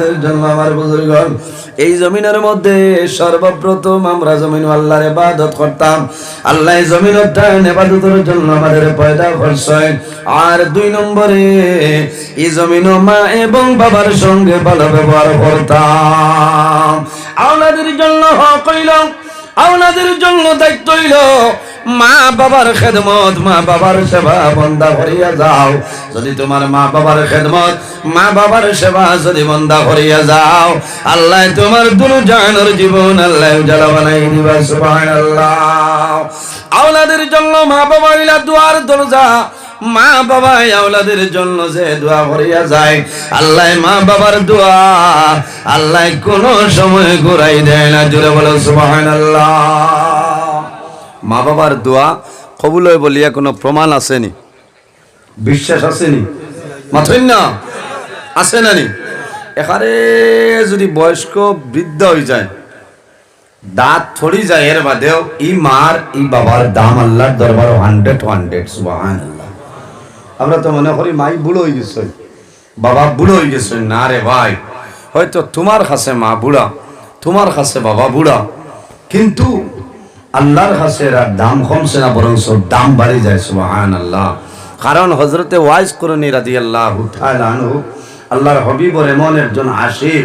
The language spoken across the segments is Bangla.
আওলাদের জন্য আমার বুজুর্গ এই জমিনের মধ্যে সর্বপ্রথম আমরা জমিন আল্লাহর ইবাদত করতাম। আল্লাহ টাইম ইবাদতের জন্য আমাদের পয়দা করছেন। আর দুই নম্বরে, এই জমিন মা এবং বাবার সঙ্গে ভালো ব্যবহার করতাম। আওলাদের জন্য হক হইল, আওলাদের জন্য দায়িত্ব হইল মা বাবার খেদমত, মা বাবার সেবা বন্দা করিয়া যাও। যদি তোমার মা বাবার খেদমত, মা বাবার সেবা যদি বন্দা করিয়া যাও, আল্লাহ তোমার দুনু জানোর জীবন আল্লাহ উজালা বানাই দিবা, সুবহানাল্লাহ। আওলাদের জন্য মা বাবা হইলা দুয়ার দরজা। মা বাবা আওলাদের জন্য যে দোয়া করিয়া যায়, আল্লাহ মা বাবার দোয়া, আল্লাহ কোন সময় ঘুরাই দেয় না জুড়ে বলো, সুবহানাল্লাহ। মা বাবার দোয়া কবুল হয় বলিয়া কোনো প্রমাণ আসেনি বিশ্বাস আসেনি মাথইন না আছে না নি? এখানে যদি বয়স্ক বৃদ্ধ হয়ে যায় দাঁত থড়ি যায় এর বাদেও ই মার ই বাবার দাম আল্লাহর দরবার হান্ড্রেড হান্ড্রেড সুবাহান আমরা তো মনে করি মাই বুড়ো হয়ে গেছে বাবা বুড়ো হয়ে গেছে না রে ভাই। হয়তো তোমার কাছে মা বুড়া তোমার কাছে বাবা বুড়া কিন্তু আল্লাহর কাছে এরা দাম কমছে না বরং দাম বাড়ি যায় সুবাহান আল্লাহ কারণ হজরতে ওয়াইজ করণী রাজি আল্লাহ আল্লাহর হবিবর এমন একজন আশিক,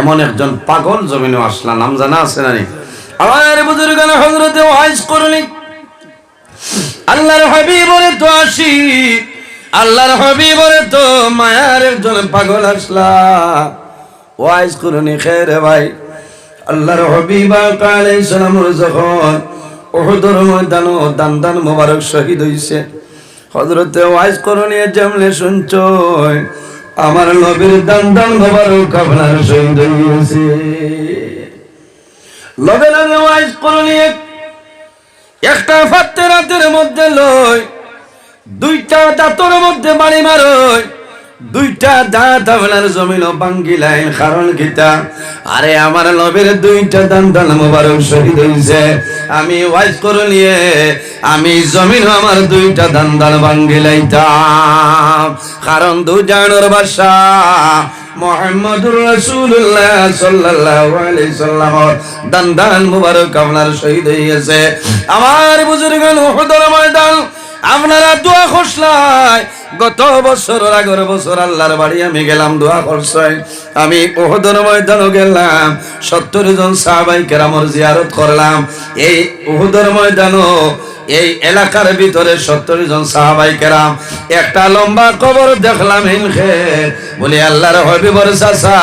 এমন একজন পাগল জমিনে আসলা, নাম জানা আছে না আমার বুজুর্গ হজরতে ওয়াইজ করণী আল্লাহর হবিবরে তো আশিক, আল্লাহর হবিবরে তো মায়ার একজন পাগল আসলা। ওয়াইজ করণী খেরে ভাই। আল্লাহর হবিবা কালে সালামুর যখন ওহদর ময়দান দান দান মোবারক শহীদ হইছে। হজরতে ওয়াইজ করণী জামলে শুনছ, আমার নবীর দান দান মোবারক আপনার শহীদ হইছে। লগে লগে ওয়াইজ করণী একটা ফাত্তে রাতের মধ্যে লয়, দুইটা দাঁতর মধ্যে বাড়ি মারয় দুইটা দাঁত আপনার জমিন বাঙ্গিলাই কারণ গীতা আরে আমার নবের দুইটা দান দান মোবারক শহীদ হয়েছে আমি ওয়াইজ করে নিয়ে আমি জমিন আমার দুইটা দান দান বাঙ্গিলাইতাম কারণ দু জানোর বাসা মোহাম্মদুর রাসূলুল্লাহ সাল্লাল্লাহু আলাইহি সাল্লাম দান দান মুবারক আপনার শহীদ হয়েছে আমার বুজুর্গান উহুদের আপনারা দোয়া খসলাই। গত বছর আগের বছর আল্লাহর বাড়ি আমি গেলাম, দোয়া করছাই আমি ওহদর ময়দানও গেলাম, সত্তর জন সাহাবাই কেরামর জিয়ারত করলাম। এই ওহদর ময়দানও এই এলাকার ভিতরে সত্তর জন সাহাবাই কেরাম। একটা লম্বা কবর দেখলাম হিনখে বলি, আল্লাহর হবিবর চাচা,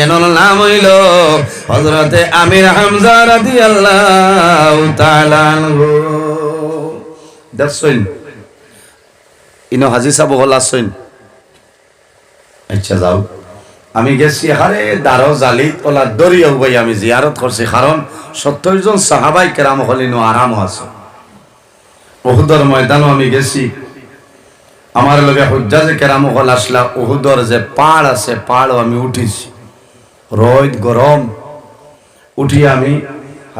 এনর নাম হইল হজরতে আমির হামজা রাদি আল্লাহ তাআলা দেখছেন ইনো হাজি সাহেব হল আসছেন আচ্ছা যাও। আমি গেছি হারে দারো জালি ওলা দরিয়া ভাই আমি জিয়ারত করছি। কারণ সত্তর জন সাহাবাই কেরাম হলিনো আরাম আছে। ওহুদর ময়দানও আমি গেছি। আমার লগে হুজ্জাজে কেরাম হল আসলা ওহুদর যে পাড় আছে পাড়ও আমি উঠিছি। রোদ গরম উঠি আমি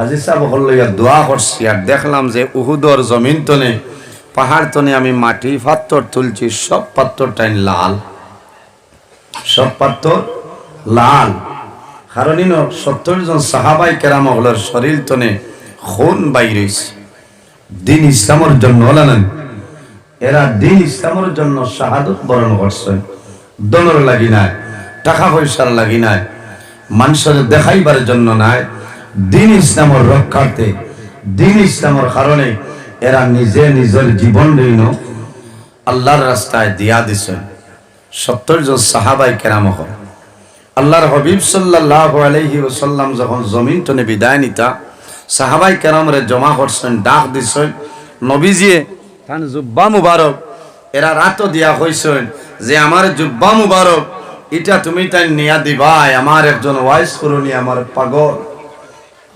হাজি সাহেব হল লইয়া দোয়া করছি, আর দেখলাম যে উহুদর জমিন তনে, পাহাড় তনে আমি মাটি পাত্তর তুলছি, সব পাত্তরটাই লাল। সব পাত্তর লাল। কারণ সত্তর জন সাহাবাই কেরাম হলের শরীর তনে খুন বাইরেছে। দিন ইসলামের জন্য হলেন এরা দিন ইসলামের জন্য শাহাদত বরণ করছে। দনর লাগি নাই, টাকা পয়সার লাগি নাই। মানুষের দেখাইবার জন্য নাই। দিন ইসলামের রক্ষার্থে, দিন ইসলামের কারণে এরা নিজে নিজের জীবন দিন আল্লাহর রাস্তায় দিয়া দিছেন সত্তর জন সাহাবাই কেরাম আল্লাহর হবিব সাল্লাহ আলহি ওসাল্লাম যখন জমিন টনে বিদায় নিতা, সাহাবাই কেরামরে জমা করছেন, ডাক দিছেন নবীজিয়ে তান জুব্বা মুবারক। এরা রাতও দিয়া হইছেন যে, আমার জুব্বা মুবারক, এটা তুমি তাই নিয়া দিবাই, আমার একজন ওয়াইস করুনি আমার পাগল।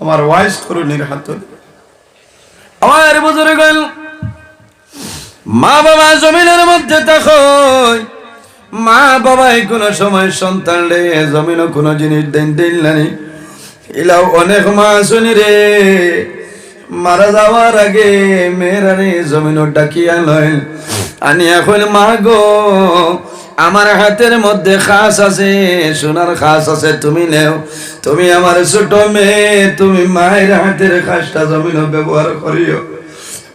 আমার ওয়াইস করুনির হাত আমার বুজুর্গ মা বাবা জমিনের মধ্যে দেখো মা বাবাই কোনো সময় সন্তান রে, জমিনও কোনো জিনিস দেন দিন নাই এলাও অনেক মা শুনি রে, মারা যাওয়ার আগে মেয়েরা রে জমিন ডাকিয়া লয়। আনি এখন মা গো আমার হাতের মধ্যে খাস আছে, সোনার খাস আছে, তুমি নেও। তুমি আমার ছোট মেয়ে, তুমি মায়ের হাতের খাসটা জমিন ব্যবহার করিও।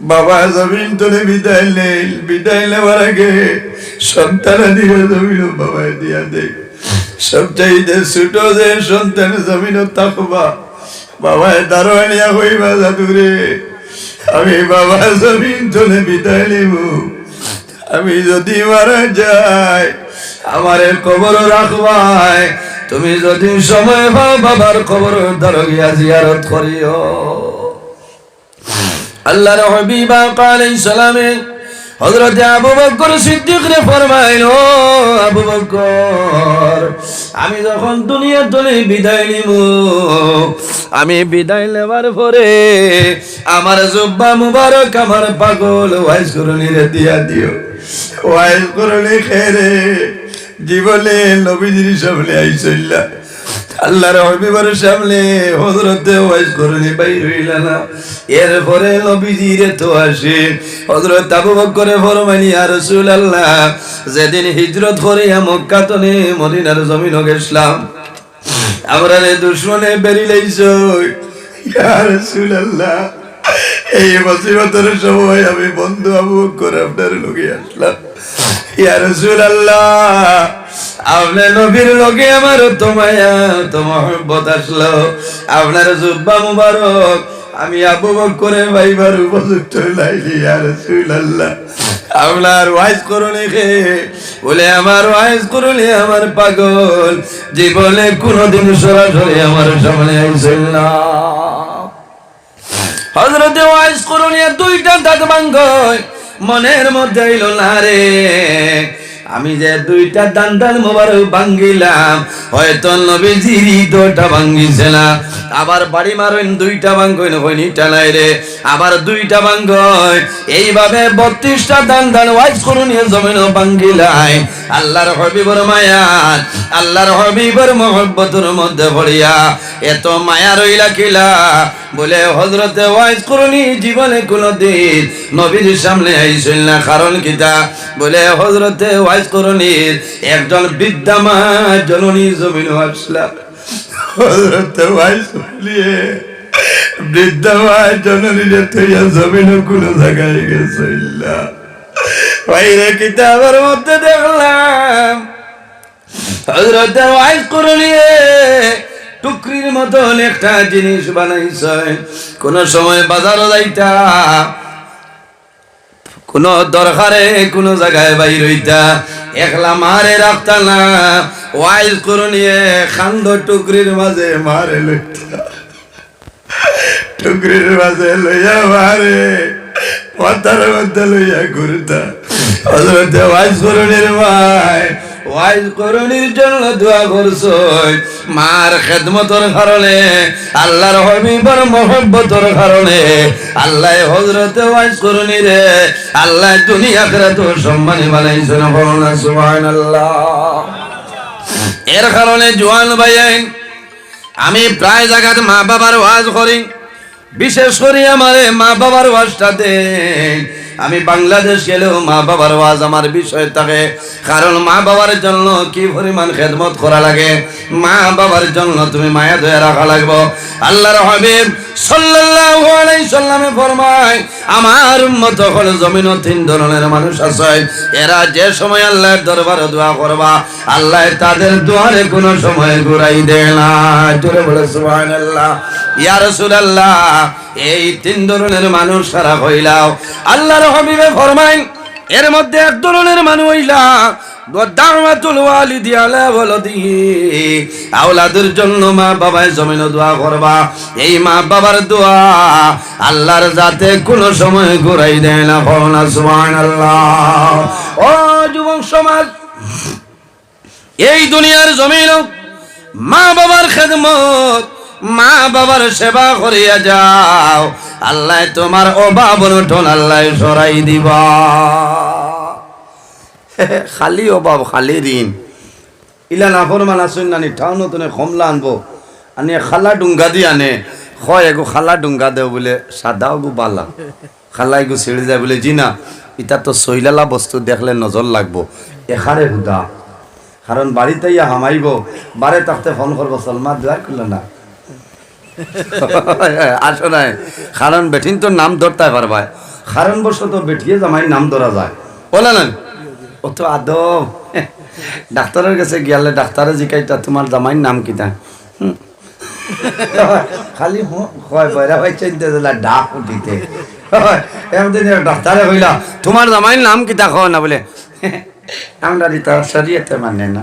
বাবা জমিন তোলে বিদায় নেই, বিদায় নেওয়ার আগে সন্তান দিয়ে জমিন বাবায় দিয়া দে। সবচাইতে ছোট যে সন্তান জমিন থাকবা বাবায় দারোয়ানিয়া হইবা জাদুরে। আমি বাবা জমিন তোলে বিদায় নিব। আমি যদি মারা যাই, আমার কবর রাখবাই। তুমি যদি সময় পাও, বাবার কবর ধরো গিয়া জিয়ারত করিও। আল্লাহর হাবিবা আলাইহিস সালামে হযরত আবু বকর সিদ্দিক রে ফরমাইল আবু বকর, আমি যখন দুনিয়া তুলে বিদায় নিব, আমি বিদায় নেবার পরে আমার জুব্বা মুবারক আমার পাগল ওয়াইস করুনিরে দিয়া দিও। ওয়াইস করুনি খেরে জীবনে নবীজির সামনে আইসইল্লা আল্লাহর হবিবার সামনে হজরতে ওয়াইজ করনি বাইর হইলা না। এরপরে নবীজিরে তো আসে। হজরত আবু বকরে ফরমানি আর রাসূল আল্লাহ যেদিন হিজরত করে মক্কা তনে মদিনার জমিন গেছলাম আমরা দুশ্মনে বেরি লাইছো ইয়া রাসূলুল্লাহ এই মুসিবতের সময় আমি বন্ধু আবু করে আপনার লগে আসলাম। ইয়া রাসূলুল্লাহ, আপনার নবীর লগে আমার তো মায়া তো মহব্বত আসলো। আপনার জুব্বা মুবারক, আমি আবু বকরে ভাইবার উপযুক্ত লাইলি ইয়া রাসূলুল্লাহ। আপনার ওয়াইজ করুনি বলে, আমার ওয়াইজ করুনি আমার পাগল। জীবনে কোনোদিন সরাসরি আমার সামনে আইছিল না। হজরতে ওয়াইজ করুনি দুইটা দাঁত ভাঙ্গয় মনের মধ্যে আইল না রে। আমি যে দুইটা দান দান মোবারক ভাঙ্গিলাম, হয়তো নবীজির দুইটা ভাঙ্গিছে না। আবার বাড়ি মারেন, দুইটা ভাঙ্গইন হইনি টালাই রে। আবার দুইটা ভাঙ্গয় এইভাবে বত্রিশটা দান ওয়াইজ করুনিয়া জমিন ভাঙ্গিলাই। আল্লাহর হবিবর মায়াত আল্লাহর হবিবর মহব্বতের মধ্যে ভরিয়া এত মায়া রইলা কিলা? বলে হজরতে ওয়াইজ করুনি জীবনে কোনদিন নবীর সামনে আইসিল না, কারণ কিতা বলে হজরতে ওয়াইজ করুনি একজন বিদ্যা মা জননী জমিন আসলা। হজরতে ওয়াইজ বৃদ্ধা মা জননী যে তুইয়া জমিন কোন জায়গায় গেছিল বাইরে কিতাবের মধ্যে দেখলাম। হজরতে ওয়াইজ করলিয়ে টুকরির মতন একটা জিনিস বানাইছে। কোন সময় বাজারও যাইতা, কোন দরকারে কোন জায়গায় বাইর হইতা। একলা মারে রাখতা না। ওয়াইজ করে নিয়ে খান্দ টুকরির মাঝে মারে লইতা। টুকরির মাঝে লইয়া মারে মাথার মধ্যে লইয়া ঘুরতা। হজরত ওয়াইজ করণের ভাই ওয়াইজ করণের জন্য দোয়া করছ মার খেদমতর কারণে, আল্লাহর হবিবর মহব্বতর কারণে, আল্লাহ হজরত ওয়াইজ করণি রে আল্লাহ দুনিয়া করে তো সম্মানী বানাইছে না বলনা সুবহানাল্লাহ। এর কারণে জোয়ান ভাইয়াইন আমি প্রায় জায়গাত মা বাবার ওয়াজ করি। বিশেষ করে আমার মা বাবার ওয়াজটা আমি বাংলাদেশ গেলেও মা বাবার ওয়াজ আমার বিষয় থাকে। কারণ মা বাবার জন্য কি পরিমাণ খেদমত করা লাগে? মা বাবার জন্য তুমি মায়া দয়া রাখা লাগবো। আল্লাহর হাবিব সাল্লাল্লাহু আলাইহি সাল্লামে ফরমায়, আমার উম্মত হল জমিন তিন ধরনের মানুষ আছে। এরা যে সময় আল্লাহর দরবারে দোয়া করবা, আল্লাহ তাদের দুয়ারে কোনো সময় ঘুরাই দেয় না। জোরে বলে সুবহানাল্লাহ। ইয়া রাসূলুল্লাহ এই তিন ধরনের মানুষ সারা হইলাও। আল্লাহর হাবিবে ফরমাইন, এর মধ্যে এক ধরনের মানুষ হইলা আওলাদের জন্য মা বাবায় জমিন দোয়া করবা। এই মা বাবার দোয়া আল্লাহর যাতে কোনো সময় ঘুরাই দেয় না না, সুবহানাল্লাহ। ও যুবক সমাজ, এই দুনিয়ার জমিন মা বাবার খেদমত মা বাবার সেবা করিয়া যাও। আল্লাহ তোমার অভাব অনটন আল্লাহ সরাই দিবা। খালি অভাব, খালি ঋণ। ইলা নাফর মান আসুন নানি ঠাও নতুন কমলা আনব। আনি খালা ডুঙ্গা দি আনে। হয় এগো খালা ডুঙ্গা দেও বলে সাদাও গো বালা। খালা এগো ছেড়ে যায় বলে জি না ইটা তো সৈলালা বস্তু দেখলে নজর লাগবো। এখারে হুদা। কারণ বাড়িতে ইয়া হামাইব, বারে থাকতে ফোন করব, সলমা, দুয়ার করল না। আসো নাই। কারণ বেঠিন তো নাম ধরতে পারবা কারণ বশত বেঠিয়ে জামাই নাম ধরা যায়। বলে না ও তো আদম ডাক্তারের কাছে গিয়ালে ডাক্তারে জিকাইতা, তোমার জামাইর নাম কিতা। খালি হয় বয়রা ভাই চিনতে দিলা ডাক উঠিতে। এক ডাক্তারে কইলা, তোমার জামাইর নাম কিতা? কও না বলে। আমরা দিতা, শরীয়তে মানে না।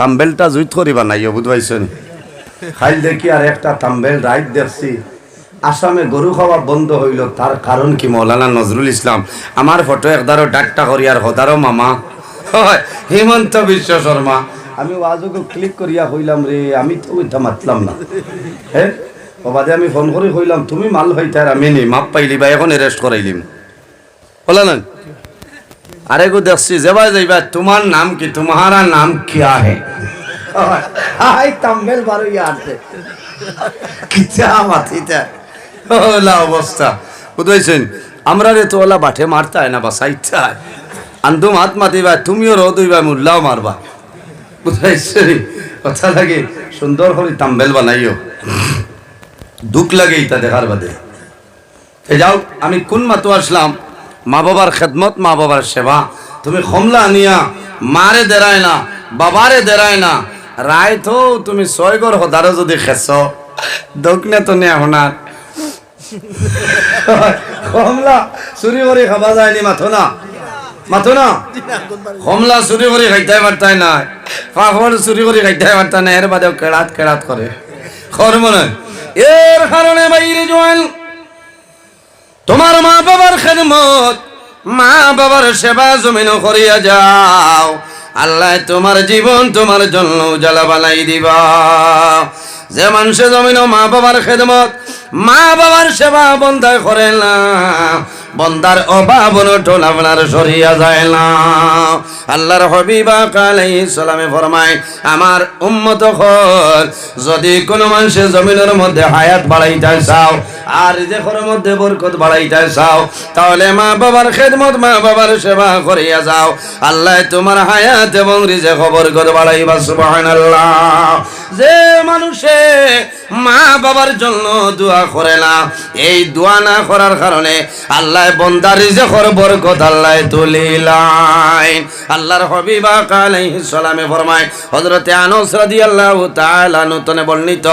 তাম্বেলটা জুইত করিবা নাই বুধ পাইছেন? খাইল দেখি আর একটা তাম্বেল রাইট দেখছি। আসামে গরু খাওয়া বন্ধ হইল, তার কারণ কি মৌলানা নজরুল ইসলাম? আমার ফটো একদারও ডাকটা করি আর হদারও মামা। হয়, হিমন্ত বিশ্ব শর্মা। আমি ওয়াজকে ক্লিক করিয়া কইলাম, রে, আমি তো ওইটা মাতলাম না। হ্যাঁ বাদে আমি ফোন করে কইলাম, তুমি মাল হইতে আর আমি নি মাপ পাইলি বা এখন এরেস্ট করাইলিম। বলা না আরে গো দেখছি যাবা যাইবা তোমার নাম কি তোমারা নাম কিয়া হে? হাই তাম্বেল বারো ইয়ারতে কিতা মাথিতা ওলা অবস্থা। বুঝাইছেন আমরা রে তো ওলা বাঠে মারতে হয় না বা সাইতে আন্দুম হাত মাতিবা তুমিও রো দইবা মুল্লাও মারবা। বুঝাইছে কথা লাগে সুন্দর করে তাম্বেল বানাইও। দুঃখ লাগে এটা দেখার বাদে। এ যাও আমি কোন মাতো আসলাম? মা বাবার খেদমত, মা বাবার সেবা। তুমি খমলা আনিয়া মারে দেরায় না, বাবারে দেরায় না, রায় তো তুমি ছয় গর হদারও যদি খেস দক্ষিণে তো নে আপনার কমলা চুরি করে খাবা যায়নি মাথো না। মাথো না। কমলা চুরি করে খাইতে পারতাই না পাপড় চুরি করে খাইতে পারতাই না এর বাদেও কেড়াত কেড়াত করে খর মনে। এর কারণে বাইরে জোয়ান তোমার মা বাবার খেদমত, মা বাবার সেবা জমিন করিয়া যাও। আল্লাহ তোমার জীবন তোমার জন্য উজালা বানাই দিবা। যে মানুষে জমিন মা বাবার খেদমত, মা বাবার সেবা বন্ধ করে না। বন্দার অভাব অনটন আপনার সরিয়া যায় না। আল্লাহর হবিবা কালাই সালামে ফরমায়, আমার উম্মত হল যদি কোনো মানুষের জমিনের মধ্যে হায়াত বাড়াইতে চাও, আর রিজেকের মধ্যে বরকত বাড়াইতে চাও, তাহলে মা বাবার খেদমত মা বাবার সেবা করিয়া যাও। আল্লাহ তোমার হায়াত এবং রিজেক বরকত বাড়াইবা, সুবহানাল্লাহ। যে মানুষে মা বাবার জন্য দোয়া করে না, এই দোয়া না করার কারণে আল্লাহ বন্দার রিজেকর বরকত আল্লাহ তুলিলাই আল্লাহর হবিবা আলাইহিস সালামে ফরমায়, হযরতে আনাস রাদিয়াল্লাহু তাআলা নূতনে বর্ণিত,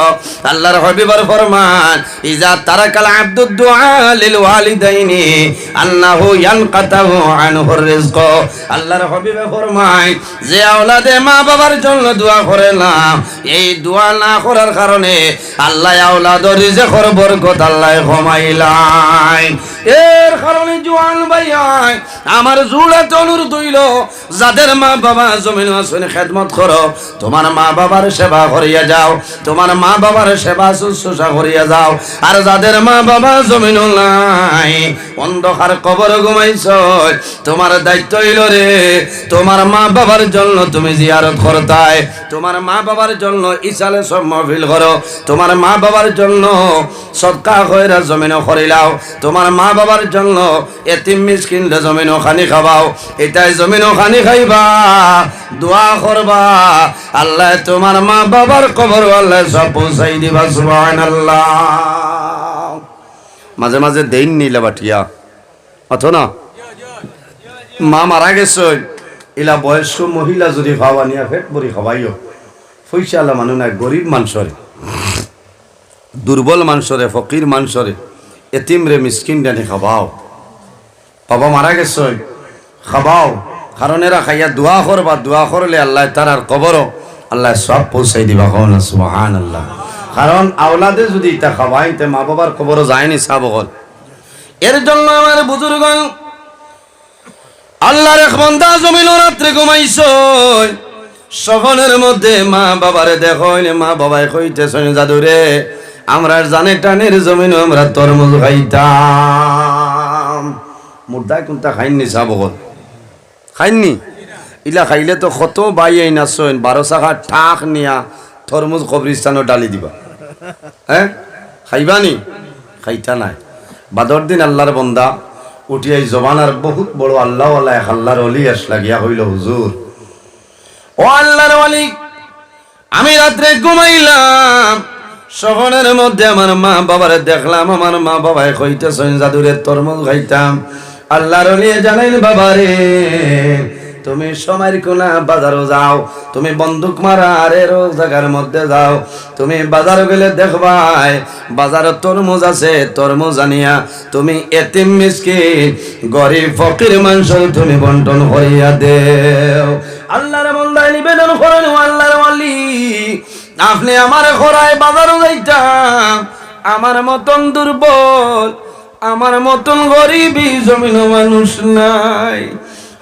আল্লাহর হবিবার ফরমান, ইজা তারাকাল আব্দুদ দুআ লিল ওয়ালিদাইনি আন্নাহু ইয়ানকাতাহু আনহু রিজক। আল্লাহর হবিবে ফরমায়, যে আওলাদে মা বাবার জন্য দোয়া করে না, এই দোয়া না করার কারণে আল্লাহ আওলাদর রিজেকর বরকত আল্লাহ কমাইলাই এর কারণে জোয়ান ভাইয়াই আমার জুড়াতে অনুরোধ হইল যাদের মা বাবা জমিন আসনে খেদমত করো, তোমার মা বাবার সেবা করিয়া যাও, তোমার মা বাবার সেবা শুশ্রূষা করিয়া যাও, আর যাদের মা বাবা জমিন নাই, অন্ধকার কবর ঘুমাইছ, তোমার দায়িত্ব হইল রে, তোমার মা বাবার জন্য তুমি জিয়ারত করতায়, তোমার মা বাবার জন্য ইসালে সব মহফিল করো। তোমার মা বাবার জন্য সৎকা হইরা জমিন করিলাও তোমার মা বাবার জন্য এতিম মিসকিন জমিন খানি খাবাও এটাই জমিন খানি খাইবা, দোয়া করবা। আল্লাহ তোমার মা বাবার কবর আল্লাহ সব পৌঁছাই দিবা, সুবহানাল্লাহ। মাঝে মাঝে দেইন নিলে বাটিয়া। অথ না? মা মারা গেছে, ইলা বয়স্ক মহিলা যদি খাওয়া নিয়া ফেট ভরি খাওয়াইও। পয়সা আলা মানুষ নাই গরিব মানুষরে, দুর্বল মানুষরে, ফকির মানুষরে এতিম রে মিসকিন ডানি খাবাও। বাবা মারা গেছে, খাবাও। কারণ এরা খাইয়া দোয়া করবা, দোয়া করলে আল্লাহ তার আর কবর আল্লাহ সব পৌঁছাই দিবা কখন সুবাহান আল্লাহ কারণ আওলাদে যদি ইটা খাওয়াই, তে মা বাবার কবরও যায়নি সাবগল এর জন্য আমার বুজুর্গণ, আল্লাহর এক বন্দা জমিল রাত্রে ঘুমাইছ। সফনের মধ্যে মা বাবারে দেখো মা বাবাই কইতেছেন, জাদুরে, আমরা জানে টানের জমিন আমরা তরমুজ খাইতাম। মুর্দা কোনটা খাইনি চাবগত খাইনি ইলা খাইলে তো কত বাই আই নাচন বারো চাকা ঠাক নিয়া তরমুজ কবরিস্তানও ডালি দিবা। হ্যাঁ খাইবানি খাইতা নাই। বাদর দিন আল্লাহর বন্দা, উঠি এই জমানার বহুত বড় আল্লাহ আল্লাহ আল্লাহর অলি আসলা গিয়া হইল হুজুর ও আল্লাহর অলি আমি রাত্রে ঘুমাইলাম। শহরের মধ্যে আমার মা বাবার দেখলাম, আমার মা বাবাই কইতেছেন জাদুরের তরমুজ খাইতাম। আল্লাহর জানাইন বাবারে তুমি সময়ের কোনা বাজারও যাও, তুমি বন্দুক মারা আরে রোজ জায়গার মধ্যে যাও, তুমি বাজারও গেলে দেখবাই বাজারে তরমুজ আছে, তরমুজ আনিয়া তুমি এতিম মিসকিন, গরিব ফকির মাংস তুমি বন্টন হইয়া দেও। আল্লাহর বন্দায় নিবেদন করেন আল্লাহর ওয়ালি, আপনি আমার খরায় বাজারও যাইতাম আমার মতন দুর্বল, আমার মতন গরিবই জমিন মানুষ নাই।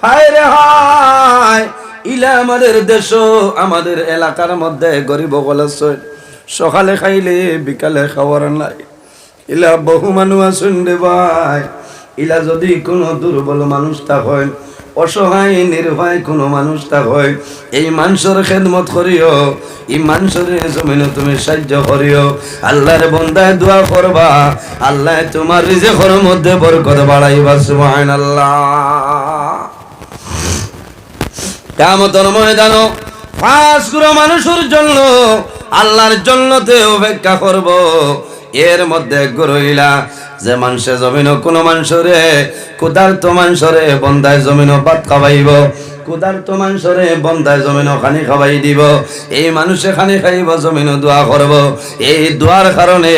হায় রে হায়। ইলা আমাদের দেশ, আমাদের এলাকার মধ্যে গরিব বলেছে সকালে খাইলে, বিকালে খাওয়ার নাই। ইলা বহু মানুষ আছেন রে ভাই। ইলা যদি কোনো দুর্বল মানুষ তা হয়, অসহায়, নির্ভয় কোনো মানুষ তা হয়, এই মানুষের খেদমত করিও, এই মানুষের জমিন তুমি সাহায্য করিও। আল্লাহর বন্দায় দোয়া করবা, আল্লাহ তোমার রিজেকর মধ্যে বরকত বাড়াইবা, সুবহানাল্লাহ। কেমতর ময়দানও পাঁচগুলো মানুষের জন্য আল্লাহর জন্যতে অপেক্ষা করব। এর মধ্যে গরইলা, যে মানুষে জমিন কোনো মানুষরে, ক্ষুধার্ত মানুষরে বন্দায় জমিন ভাত খাবাইব ক্ষুধার্ত মানুষরে বন্দায় জমিন খানি খাবাই দিব, এই মানুষে খানি খাইব জমিন দোয়া করব। এই দোয়ার কারণে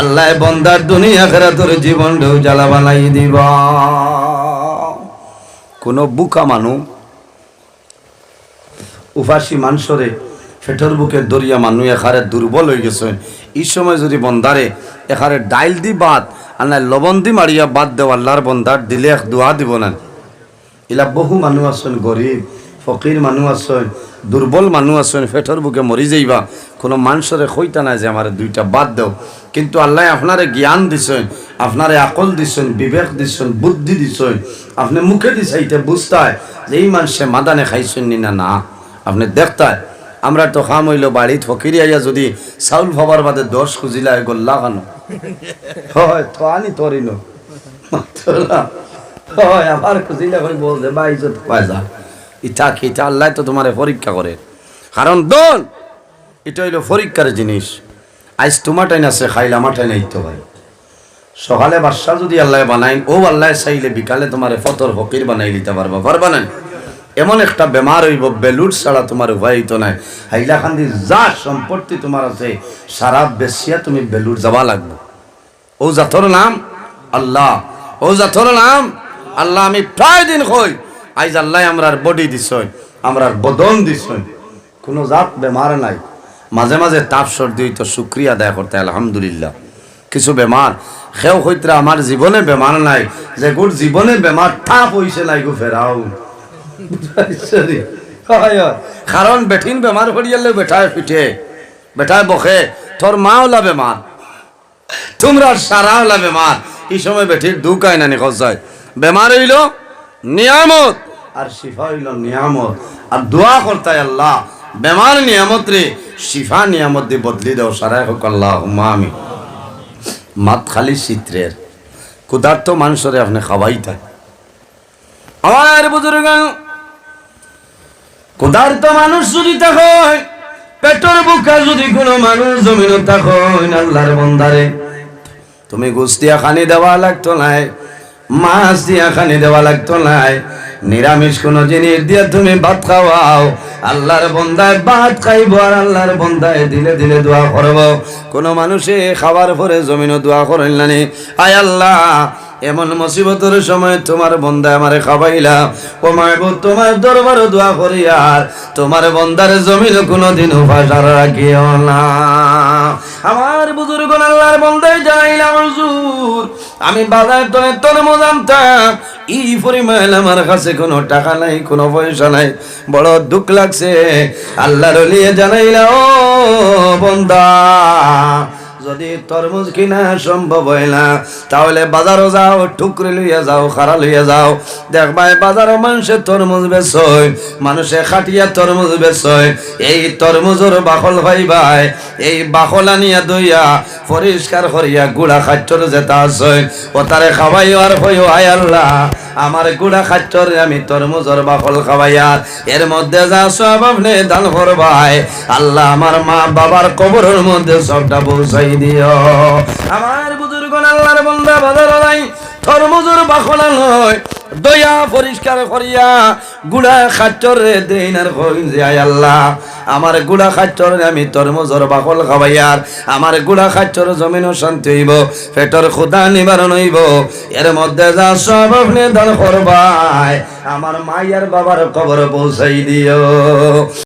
আল্লাহ বন্দার দুনিয়া খেরা তোর জীবন ঢেউ জ্বালা বানাই দিব। কোনো বুকা মানুষ উপাসী মানুষরে ফেটর বুকে দরিয়া মানুষ এখারে দুর্বল হয়ে গেছে। এই সময় যদি বন্দারে এখারে ডাইল দি বাদ আর নাই লবণ দি মারিয়া বাদ দেও, আল্লাহর বন্দার দিলে এক দোয়া দিব না। ইলা বহু মানুষ আছেন, গরিব, ফকির মানুষ আছেন, দুর্বল মানুষ আছেন ফেটর বুকে মরি যাইবা। কোনো মানুষরে কইতা নাই যে আমার দুইটা বাদ দেও। কিন্তু আল্লাহ আপনারে জ্ঞান দিছেন, আপনারে আকল দিছেন, বিবেক দিছেন, বুদ্ধি দিছেন। আপনি মুখে দিছাইতে বুঝতায় যে এই মানুষে মাদানে খাইছেন নি না না। আপনি দেখতায় আমরা তো খাম হইল বাড়িত ফকিরি আইয়া যদি চাউল খাবার বাদে দশ খুঁজিলা গোল্লা খানো হয় তো আনি তরিন। হয় আবার খুঁজিলে বলতে বা ইজ্জত পায় যা, ইটা কি, ইটা আল্লাহ তো তোমার পরীক্ষা করে। কারণ দোন, এটা হইল পরীক্ষার জিনিস। আজ তোমার টাইন আছে খাইলে আমার টাইন আইতো ভাই সকালে বাদশা যদি আল্লাহ বানাই ও আল্লাহ চাইলে বিকালে তোমার ফতর ফকির বানাই দিতে পারবা। পারবা না এমন একটা বেমার হইব বেলুর ছাড়া তোমার উপায় হইতো নাই। হাইলাকান্দি যা সম্পত্তি তোমার আছে, সারা বেশিয়া তুমি বেলুর যাবা লাগবে। ও জাথর নাম আল্লাহ, ও জাথর নাম আল্লাহ, আমি প্রায় দিন কই, আইজ আল্লাহ আমরার বডি দিছই, আমরার বদন দিছই। কোনো জাত বেমার নাই। মাঝে মাঝে তাপ সর্দি হইতো, শুক্রিয়া আদায় করতে, আলহামদুলিল্লাহ। কিছু বেমার, সেও হইতরা আমার জীবনে বেমার নাই, যে গোট জীবনে বেমার, তাপ হইছে নাই গো ফেরাও। কারণ বেঠিন বেমার করিয়ালে বেঠায় পিঠে বেঠায় বসে তোর মা ওলা বেমার তোমরা সারা ওলা বেমার এই সময় বেঠির দুকায় নানি খসায় বেমার হইল নিয়ামত আর শিফা হইল নিয়ামত। আর দোয়া করতায় আল্লাহ বেমার নিয়ামত রে শিফা নিয়ামত দিয়ে বদলি দাও। সারাই হোক আল্লাহ আমি মাত খালি চিত্রের ক্ষুধার্ত মানুষরে আপনি খাওয়াই থাকে আমার বুজুর্গ ক্ষুধার্ত মানুষ যদি থাকয় পেটর বুকা যদি কোনো মানুষ জমিন থাকয় আল্লাহর বন্দারে। তুমি গোস দিয়া খানি দেওয়া লাগতো নাই মাছ দিয়া খানি দেওয়া লাগতো নাই নিরামিষ কোনো জিনিস দিয়ে তুমি ভাত খাওয়াও, আল্লাহর বন্দায় ভাত খাইব আর আল্লাহর বন্দায় দিলে দিলে দোয়া করব। কোন মানুষে খাবার পরে জমিনও দোয়া করেন নানি আয় আল্লাহ এমন মুসিবতের সময় তোমার বন্দা আমারে খাবাইলা ও মাইব তোমার দরবারও দোয়া করি আর তোমার বন্দার জমিন কোনোদিন উপাসার রাখিও না। আমার বুজুর্গ আল্লাহর বন্দায় জানাইলাম হুজুর। আমি বাজার তলে তোর মজামতাম ই পরিমাণ আমার কাছে কোনো টাকা নাই, কোনো পয়সা নাই। বড় দুঃখ লাগছে। আল্লাহর লিয়ে জানাইলা, ও বন্দা যদি তরমুজ কিনা সম্ভব হয় না, তাহলে বাজারও যাও টুকরে লইয়া যাও খারা লইয়া যাও। দেখবাই বাজারও মানুষে তরমুজ বেচয় মানুষে খাটিয়া তরমুজ বেচয় এই তরমুজের বাকল ভাই ভাই, এই বাকল আনিয়া দইয়া পরিষ্কার করিয়া গুড়া খাচ্চর যেটা আছে, ও তারে খাওয়াই আর হইও আয় আল্লাহ। আমার গুড়া খাচ্চর আমি তরমুজর বাকল খাওয়াইয়ার এর মধ্যে যা সব আপনি দান করবাই। আল্লাহ আমার মা বাবার কবরের মধ্যে সবটা পৌঁছাই দিও। আমার বুজুর্গ আল্লাহর বন্ধা বাজার নাই। তরমুজর বাখলা নয় দয়া পরিষ্কার করিয়া গুড়া খাচ্চর দেন আর কইন যে আয় আল্লাহ। আমার গুড়া খাচ্চর আমি তরমুজর বাকল খাওয়াইয়ার আমার গুড়া খাচ্চর জমিনও শান্তি হইব পেটর ক্ষুদা নিবারণ হইব। এর মধ্যে যা সব আপনি দান করবাই, আমার মাইয়ার বাবার কবর পৌঁছাই দিও।